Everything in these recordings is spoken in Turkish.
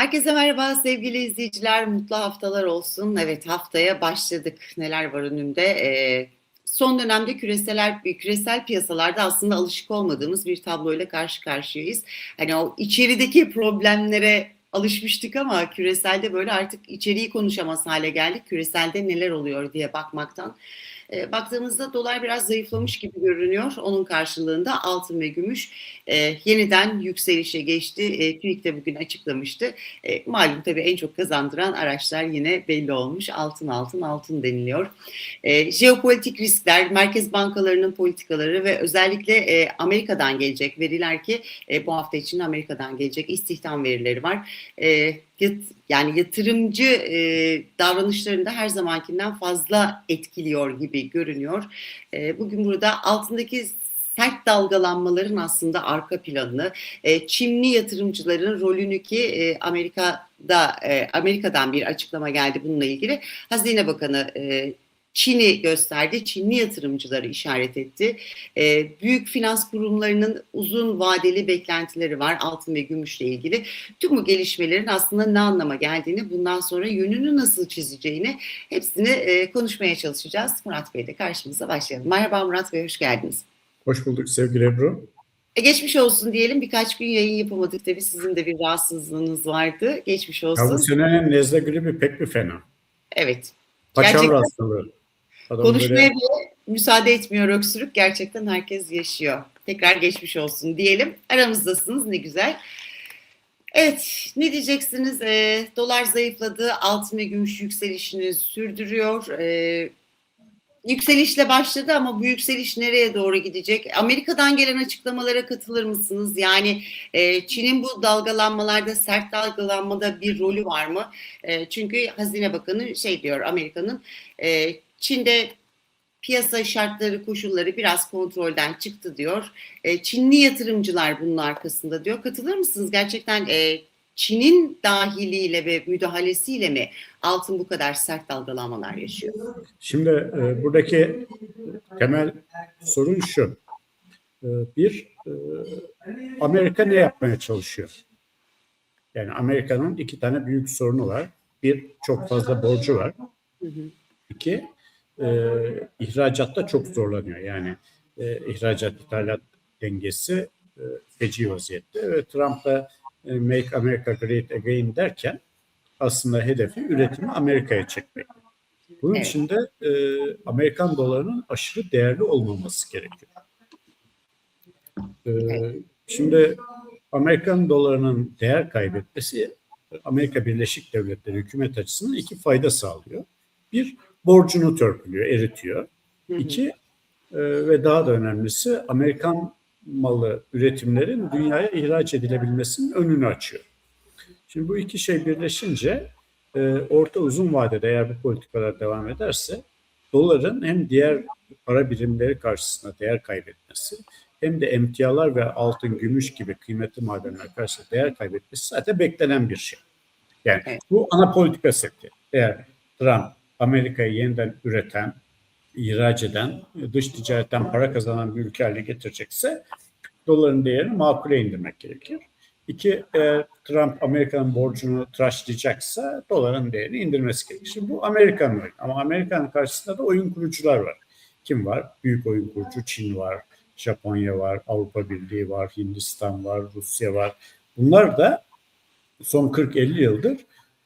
Herkese merhaba sevgili izleyiciler, mutlu haftalar olsun. Evet haftaya başladık. Neler var önümde? Ee, son dönemde küresel küresel piyasalarda aslında alışık olmadığımız bir tabloyla karşı karşıyayız. Hani o içerideki problemlere alışmıştık ama küreselde böyle artık içeriği konuşamaz hale geldik. Küreselde neler oluyor diye bakmaktan. E, baktığımızda dolar biraz zayıflamış gibi görünüyor. Onun karşılığında altın ve gümüş e, yeniden yükselişe geçti. E, TÜİK de bugün açıklamıştı. E, malum tabii en çok kazandıran araçlar yine belli olmuş. Altın altın altın deniliyor. E, jeopolitik riskler, merkez bankalarının politikaları ve özellikle e, Amerika'dan gelecek veriler ki e, bu hafta için Amerika'dan gelecek istihdam verileri var. E, yani yatırımcı e, davranışlarında her zamankinden fazla etkiliyor gibi görünüyor. E, bugün burada altındaki sert dalgalanmaların aslında arka planını, e, Çinli yatırımcıların rolünü ki e, Amerika'da e, Amerika'dan bir açıklama geldi bununla ilgili. Hazine Bakanı e, Çin'i gösterdi, Çinli yatırımcıları işaret etti. E, büyük finans kurumlarının uzun vadeli beklentileri var altın ve gümüşle ilgili. Tüm bu gelişmelerin aslında ne anlama geldiğini, bundan sonra yönünü nasıl çizeceğini hepsini e, konuşmaya çalışacağız. Murat Bey de karşımıza başlayalım. Merhaba Murat Bey, hoş geldiniz. Hoş bulduk sevgili Ebru. E, geçmiş olsun diyelim. Birkaç gün yayın yapamadık tabii. Sizin de bir rahatsızlığınız vardı. Geçmiş olsun. Ya bu senenin nezle gribi pek bir fena. Evet. Paçavra hastalığı. Adam Konuşmaya böyle... bile müsaade etmiyor öksürük. Gerçekten herkes yaşıyor. Tekrar geçmiş olsun diyelim. Aramızdasınız ne güzel. Evet ne diyeceksiniz? E, dolar zayıfladı. Altın ve gümüş yükselişini sürdürüyor. E, yükselişle başladı ama bu yükseliş nereye doğru gidecek? Amerika'dan gelen açıklamalara katılır mısınız? Yani e, Çin'in bu dalgalanmalarda, sert dalgalanmada bir rolü var mı? E, çünkü Hazine Bakanı şey diyor Amerika'nın e, Çin'de piyasa şartları, koşulları biraz kontrolden çıktı diyor. E, Çinli yatırımcılar bunun arkasında diyor. Katılır mısınız? Gerçekten e, Çin'in dahiliyle ve müdahalesiyle mi altın bu kadar sert dalgalanmalar yaşıyor? Şimdi e, buradaki temel sorun şu. E, bir, e, Amerika ne yapmaya çalışıyor? Yani Amerika'nın iki tane büyük sorunu var. Bir, çok fazla borcu var. Hı hı. İki, e, ihracatta çok zorlanıyor. Yani e, ihracat ithalat dengesi e, feci vaziyette ve Trump da e, Make America Great Again derken aslında hedefi üretimi Amerika'ya çekmek. Bunun evet. için de e, Amerikan dolarının aşırı değerli olmaması gerekiyor. E, şimdi Amerikan dolarının değer kaybetmesi Amerika Birleşik Devletleri hükümet açısından iki fayda sağlıyor. Bir, borcunu törpülüyor, eritiyor. Hı hı. İki e, ve daha da önemlisi Amerikan malı üretimlerin dünyaya ihraç edilebilmesinin önünü açıyor. Şimdi bu iki şey birleşince e, orta uzun vadede eğer bu politikalar devam ederse doların hem diğer para birimleri karşısında değer kaybetmesi hem de emtialar ve altın, gümüş gibi kıymetli madenler karşısında değer kaybetmesi zaten beklenen bir şey. Yani bu ana politika seti. Eğer Trump Amerika'yı yeniden üreten, ihraç eden, dış ticaretten para kazanan bir ülke haline getirecekse doların değerini makule indirmek gerekir. İki, e, Trump Amerika'nın borcunu tıraşlayacaksa doların değerini indirmesi gerekir. Şimdi bu Amerikan oyun. Ama Amerika'nın karşısında da oyun kurucular var. Kim var? Büyük oyun kurucu Çin var, Japonya var, Avrupa Birliği var, Hindistan var, Rusya var. Bunlar da son 40-50 yıldır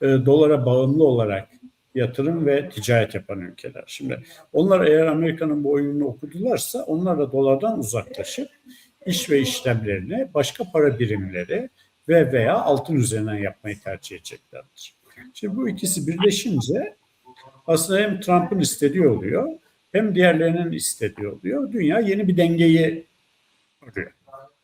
e, dolara bağımlı olarak yatırım ve ticaret yapan ülkeler. Şimdi onlar eğer Amerika'nın bu oyununu okudularsa onlar da dolardan uzaklaşıp iş ve işlemlerini başka para birimleri ve veya altın üzerinden yapmayı tercih edeceklerdir. Şimdi bu ikisi birleşince aslında hem Trump'ın istediği oluyor hem diğerlerinin istediği oluyor. Dünya yeni bir dengeyi arıyor.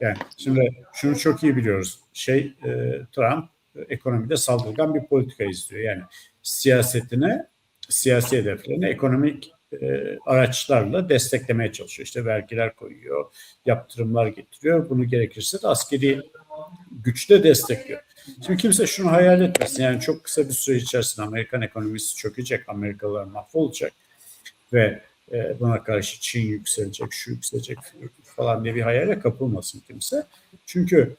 Yani şimdi şunu çok iyi biliyoruz. Şey e, Trump ekonomide saldırgan bir politika izliyor. Yani siyasetine, siyasi hedeflerini ekonomik e, araçlarla desteklemeye çalışıyor. İşte vergiler koyuyor, yaptırımlar getiriyor. Bunu gerekirse de askeri güçte destekliyor. Şimdi kimse şunu hayal etmesin. Yani çok kısa bir süre içerisinde Amerikan ekonomisi çökecek, Amerikalılar mahvolacak ve e, buna karşı Çin yükselecek, şu yükselecek falan diye bir hayale kapılmasın kimse. Çünkü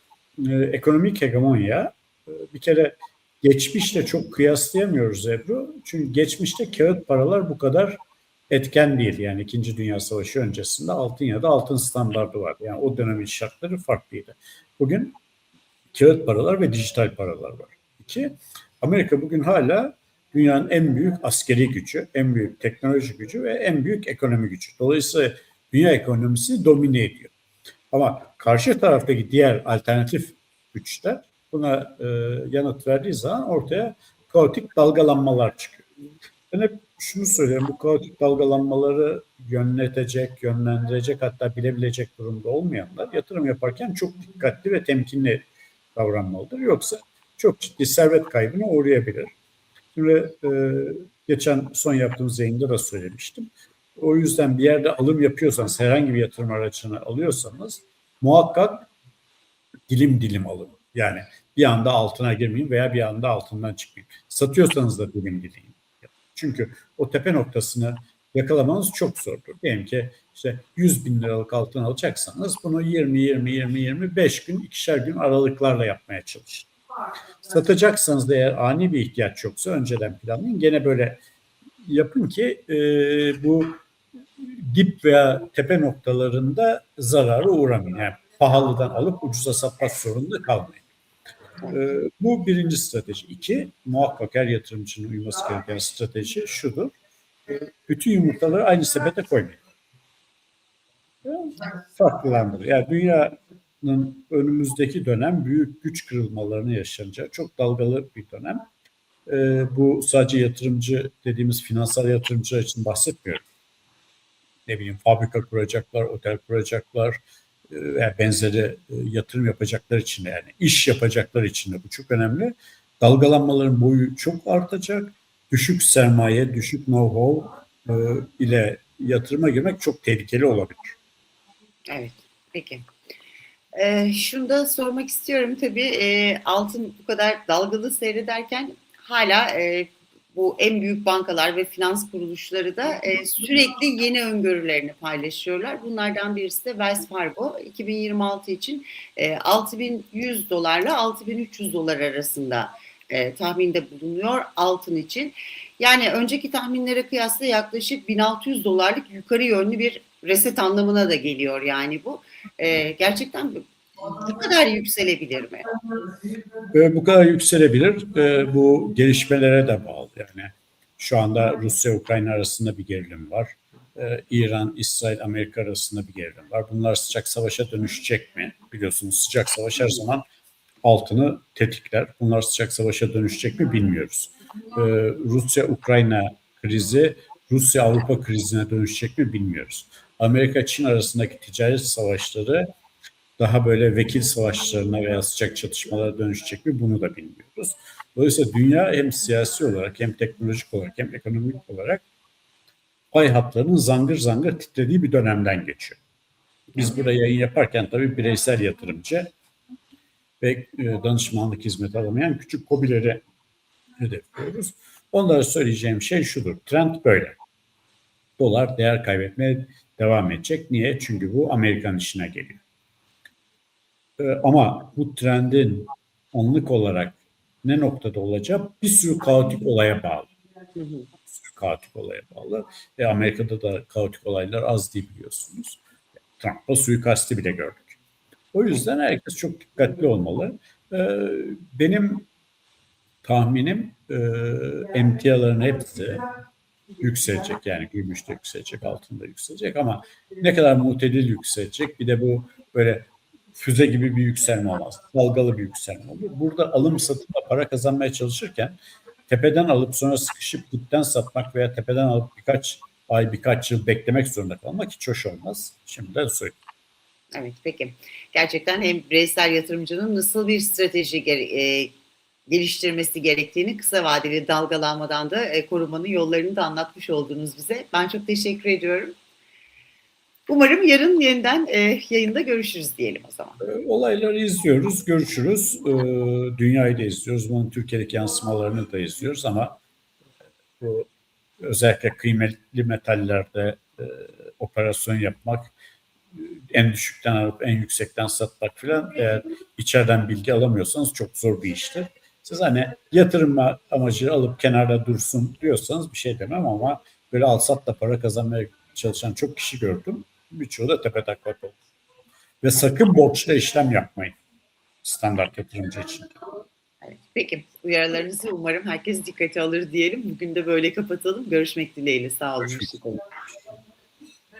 e, ekonomik hegemonya e, bir kere geçmişle çok kıyaslayamıyoruz Ebru. Çünkü geçmişte kağıt paralar bu kadar etken değil. Yani İkinci Dünya Savaşı öncesinde altın ya da altın standardı vardı. Yani o dönemin şartları farklıydı. Bugün kağıt paralar ve dijital paralar var. İki, Amerika bugün hala dünyanın en büyük askeri gücü, en büyük teknoloji gücü ve en büyük ekonomi gücü. Dolayısıyla dünya ekonomisini domine ediyor. Ama karşı taraftaki diğer alternatif güçler buna e, yanıt verdiği zaman ortaya kaotik dalgalanmalar çıkıyor. Ben hep şunu söylüyorum, bu kaotik dalgalanmaları yönetecek, yönlendirecek hatta bilebilecek durumda olmayanlar yatırım yaparken çok dikkatli ve temkinli davranmalıdır. Yoksa çok ciddi servet kaybına uğrayabilir. Şimdi e, geçen son yaptığımız yayında da söylemiştim. O yüzden bir yerde alım yapıyorsanız, herhangi bir yatırım aracını alıyorsanız muhakkak dilim dilim alın. Yani bir anda altına girmeyin veya bir anda altından çıkmayın. Satıyorsanız da dilim dilim. Çünkü o tepe noktasını yakalamanız çok zordur. Diyelim ki işte 100 bin liralık altın alacaksanız bunu 20, 20, 20, 25 gün, ikişer gün aralıklarla yapmaya çalışın. Satacaksanız da eğer ani bir ihtiyaç yoksa önceden planlayın. Gene böyle yapın ki e, bu dip veya tepe noktalarında zarara uğramayın. Yani pahalıdan alıp ucuza satmak zorunda kalmayın. E, bu birinci strateji. İki, muhakkak her yatırımcının uyması gereken strateji şudur. E, bütün yumurtaları aynı sepete koymayın. Farklılandır. Yani dünyanın önümüzdeki dönem büyük güç kırılmalarını yaşanacağı çok dalgalı bir dönem. E, bu sadece yatırımcı dediğimiz finansal yatırımcılar için bahsetmiyorum. Ne bileyim fabrika kuracaklar, otel kuracaklar, veya benzeri yatırım yapacaklar için yani iş yapacaklar için de bu çok önemli. Dalgalanmaların boyu çok artacak. Düşük sermaye, düşük know-how ile yatırıma girmek çok tehlikeli olabilir. Evet, peki. Ee, şunu da sormak istiyorum tabii e, altın bu kadar dalgalı seyrederken hala e, bu en büyük bankalar ve finans kuruluşları da e, sürekli yeni öngörülerini paylaşıyorlar. Bunlardan birisi de Wells Fargo 2026 için e, 6100 dolarla 6300 dolar arasında e, tahminde bulunuyor altın için. Yani önceki tahminlere kıyasla yaklaşık 1600 dolarlık yukarı yönlü bir reset anlamına da geliyor yani bu. E, gerçekten bu kadar yükselebilir mi? E, bu kadar yükselebilir. E, bu gelişmelere de bağlı. Yani şu anda Rusya-Ukrayna arasında bir gerilim var. E, İran, İsrail, Amerika arasında bir gerilim var. Bunlar sıcak savaşa dönüşecek mi? Biliyorsunuz sıcak savaş her zaman altını tetikler. Bunlar sıcak savaşa dönüşecek mi bilmiyoruz. E, Rusya-Ukrayna krizi Rusya-Avrupa krizine dönüşecek mi bilmiyoruz. Amerika-Çin arasındaki ticaret savaşları daha böyle vekil savaşlarına veya sıcak çatışmalara dönüşecek mi bunu da bilmiyoruz. Dolayısıyla dünya hem siyasi olarak hem teknolojik olarak hem ekonomik olarak pay hatlarının zangır zangır titrediği bir dönemden geçiyor. Biz burada yayın yaparken tabii bireysel yatırımcı ve danışmanlık hizmeti alamayan küçük kobileri hedefliyoruz. Onlara söyleyeceğim şey şudur. Trend böyle. Dolar değer kaybetmeye devam edecek. Niye? Çünkü bu Amerikan işine geliyor. Ama bu trendin anlık olarak ne noktada olacak bir sürü kaotik olaya bağlı. Bir sürü kaotik olaya bağlı. E Amerika'da da kaotik olaylar az değil biliyorsunuz. Trump'a suikasti bile gördük. O yüzden herkes çok dikkatli olmalı. Benim tahminim emtiaların hepsi yükselecek. Yani gümüş de yükselecek, altın da yükselecek ama ne kadar mutedil yükselecek bir de bu böyle füze gibi bir yükselme olmaz. Dalgalı bir yükselme olur. Burada alım satımla para kazanmaya çalışırken tepeden alıp sonra sıkışıp dipten satmak veya tepeden alıp birkaç ay birkaç yıl beklemek zorunda kalmak hiç hoş olmaz. Şimdiden söyleyeyim. Evet peki. Gerçekten hem bireysel yatırımcının nasıl bir strateji e, geliştirmesi gerektiğini kısa vadeli dalgalanmadan da e, korumanın yollarını da anlatmış oldunuz bize. Ben çok teşekkür ediyorum. Umarım yarın yeniden e, yayında görüşürüz diyelim o zaman. Olayları izliyoruz, görüşürüz. E, dünyayı da izliyoruz. Bunun Türkiye'deki yansımalarını da izliyoruz ama bu özellikle kıymetli metallerde e, operasyon yapmak, en düşükten alıp en yüksekten satmak filan eğer içeriden bilgi alamıyorsanız çok zor bir iştir. Siz hani yatırım amacı alıp kenarda dursun diyorsanız bir şey demem ama böyle al sat para kazanmaya çalışan çok kişi gördüm. Birçoğu da tepe taklak oldu. Ve sakın borçla işlem yapmayın. Standart yatırımcı için. Evet, peki uyarılarınızı umarım herkes dikkate alır diyelim. Bugün de böyle kapatalım. Görüşmek dileğiyle. Sağ olun. Görüşmek.